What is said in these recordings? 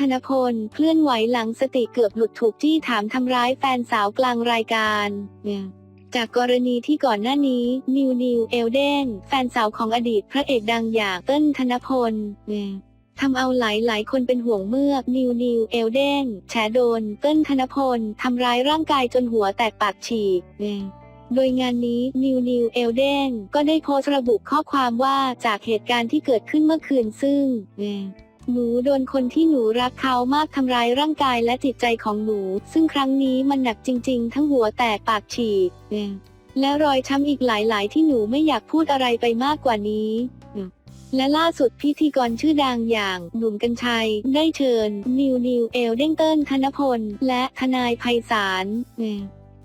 ธนพล เคลื่อนไหวหลังสติเกือบหลุดถูกจี้ถามทำร้ายแฟนสาวกลางรายการเนี่ยจากกรณีที่ก่อนหน้านี้นิวนิวเอลเดนแฟนสาวของอดีตพระเอกดังอย่างเติ้ลธนพลเนี่ยทำเอาหลายหลายคนเป็นห่วงเมื่อนิวนิวเอลเดนแฉโดนเติ้ลธนพลทำร้ายร่างกายจนหัวแตกปากฉีกเนี่ยโดยงานนี้นิวนิวเอลเดนก็ได้โพสต์ระบุข้อความว่าจากเหตุการณ์ที่เกิดขึ้นเมื่อคืนซึ่ง หนูโดนคนที่หนูรักเขามากทำร้ายร่างกายและจิตใจของหนู ซึ่งครั้งนี้มันหนักจริง ๆ ทั้งหัวแตกปากฉีกและรอยช้ำอีกหลายๆ ที่หนูไม่อยากพูดอะไรไปมากกว่านี้ และล่าสุดพิธีกรชื่อดังอย่างหนุ่มกัญชัย ได้เชิญ นิวนิวเอลเด้งเติ้ลธนพล และทนายไพศาล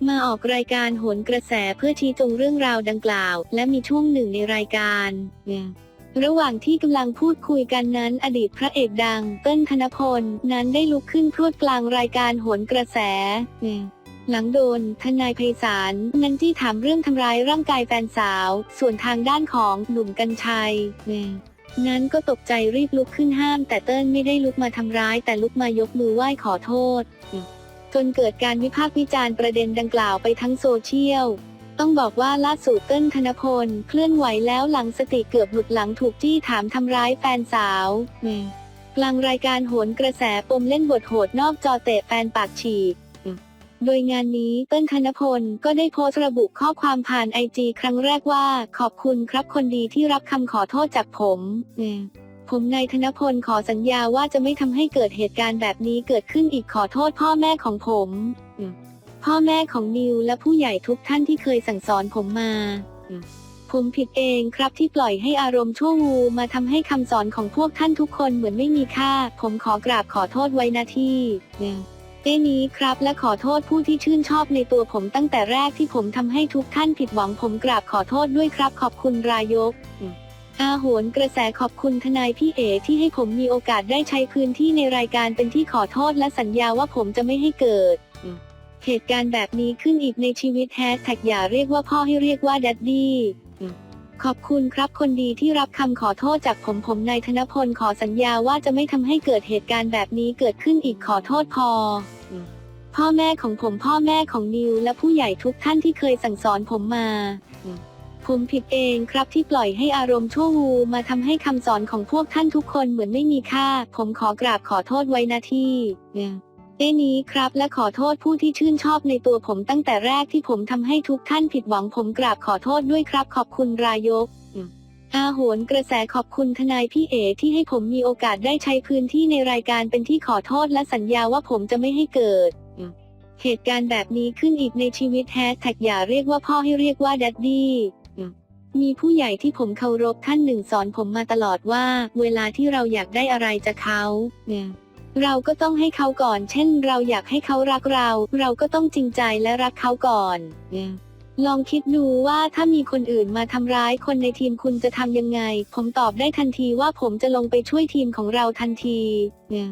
มาออกรายการโหนกระแสเพื่อชี้จงเรื่องราวดังกล่าว และมีช่วงหนึ่งในรายการ ระหว่างที่กำลังพูดคุยกันนั้นอดีตพระเอกดัง เติ้ลธนพล นั้นได้ลุกขึ้นพรวดกลางรายการโหนกระแสหลังโดน ทนายไพศาลนั้นที่ถามเรื่องทำร้ายร่างกายแฟนสาว ส่วนทางด้านของหนุ่มกัญชัยเนี่ยนั้นก็ตกใจรีบลุกขึ้นห้าม แต่เติ้ลไม่ได้ลุกมาทำร้าย แต่ลุกมายกมือไหว้ขอโทษ จนเกิดการวิพากษ์วิจารณ์ประเด็นดังกล่าวไปทั้งโซเชียล ต้องบอกว่าล่าสุดเติ้ลธนพล เคลื่อนไหวแล้วหลังสติเกือบหลุดหลังถูกจี้ถามทำร้ายแฟนสาวนี่กลางรายการโหนกระแสปมเล่นบทโหดนอกจอเตะแฟนปากฉีกโดยงานนี้เติ้ลธนพลก็ได้โพสต์ระบุข้อความผ่านไอจีครั้งแรกว่า ขอบคุณครับคนดีที่รับคำขอโทษจากผมเนี่ยผมนายธนพลขอสัญญาว่าจะไม่ทำให้เกิดเหตุการณ์แบบนี้เกิดขึ้นอีกขอโทษพ่อแม่ของผมอืม พ่อแม่ของนิวและผู้ใหญ่ทุกท่านที่เคยสั่งสอนผมมาอืมผมผิดเองครับที่ปล่อยให้อารมณ์ชั่ววูมาทำให้คำสอนของพวกท่านทุกคนเหมือนไม่มีค่า ผมขอกราบขอโทษไว้หน้าที่เนี่ยเอ้นี้ครับและขอโทษผู้ที่ชื่นชอบในตัวผมตั้งแต่แรกที่ผมทำให้ทุกท่านผิดหวังผมกราบขอโทษด้วยครับ ขอบคุณรายกอาโหนกระแสขอบคุณทนายพี่เอที่ให้ผมมีโอกาสได้ใช้พื้นที่ในรายการเป็นที่ขอโทษและสัญญาว่าผมจะไม่ให้เกิด เหตุการณ์แบบนี้ขึ้นอีกในชีวิตแฮชแท็กอย่าเรียกว่าพ่อให้เรียกว่าดัดดี้ขอบคุณครับคนดีที่รับคำขอโทษจากผมผมนายธนพลขอสัญญาว่าจะไม่ทำให้เกิดเหตุการณ์แบบนี้เกิดขึ้นอีกขอโทษพอ พ่อแม่ของผมพ่อแม่ของนิวและผู้ใหญ่ทุกท่านที่เคยสั่งสอนผมมา ผมผิดเองครับที่ปล่อยให้อารมณ์ชั่ววูมาทำให้คำสอนของพวกท่านทุกคนเหมือนไม่มีค่า ผมขอกราบขอโทษไว้นาที่ เอ้นี้ครับ และขอโทษผู้ที่ชื่นชอบในตัวผมตั้งแต่แรกที่ผมทำให้ทุกท่านผิดหวังผมกราบขอโทษด้วยครับ ขอบคุณรายกอาโหนกระแสขอบคุณทนายพี่เอที่ให้ผมมีโอกาสได้ใช้พื้นที่ในรายการเป็นที่ขอโทษและสัญญาว่าผมจะไม่ให้เกิด เหตุการณ์แบบนี้ขึ้นอีกในชีวิตแฮชแท็กอย่าเรียกว่าพ่อให้เรียกว่าดัดดี้มีผู้ใหญ่ที่ผมเคารพท่านหนึ่งสอนผมมาตลอดว่า เวลาที่เราอยากได้อะไรจากเขาเนี่ย เราก็ต้องให้เขาก่อน เช่น เราอยากให้เขารักเรา เราก็ต้องจริงใจและรักเขาก่อนเนี่ยลองคิดดูว่าถ้ามีคนอื่นมาทำร้ายคนในทีมคุณจะทำยังไง ผมตอบได้ทันทีว่าผมจะลงไปช่วยทีมของเราทันทีเนี่ย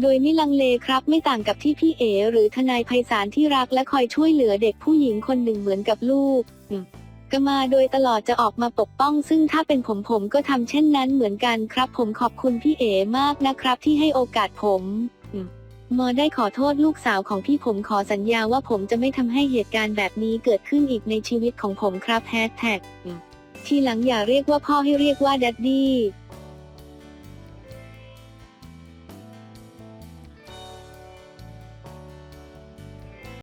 โดยไม่ลังเลครับไม่ต่างกับที่พี่เอหรือทนายไพศาลที่รักและคอยช่วยเหลือเด็กผู้หญิงคนหนึ่งเหมือนกับลูก ก็มาโดยตลอดจะออกมาปกป้อง ซึ่งถ้าเป็นผมผมก็ทำเช่นนั้นเหมือนกันครับ ผมขอบคุณพี่เอ๋มากนะครับ ที่ให้โอกาสผมมอได้ขอโทษลูกสาวของพี่ผมขอสัญญาว่าผมจะไม่ทำให้เหตุการณ์แบบนี้เกิดขึ้นอีกในชีวิตของผมครับแฮชแท็กทีหลังอย่าเรียกว่าพ่อให้เรียกว่าดัดดี้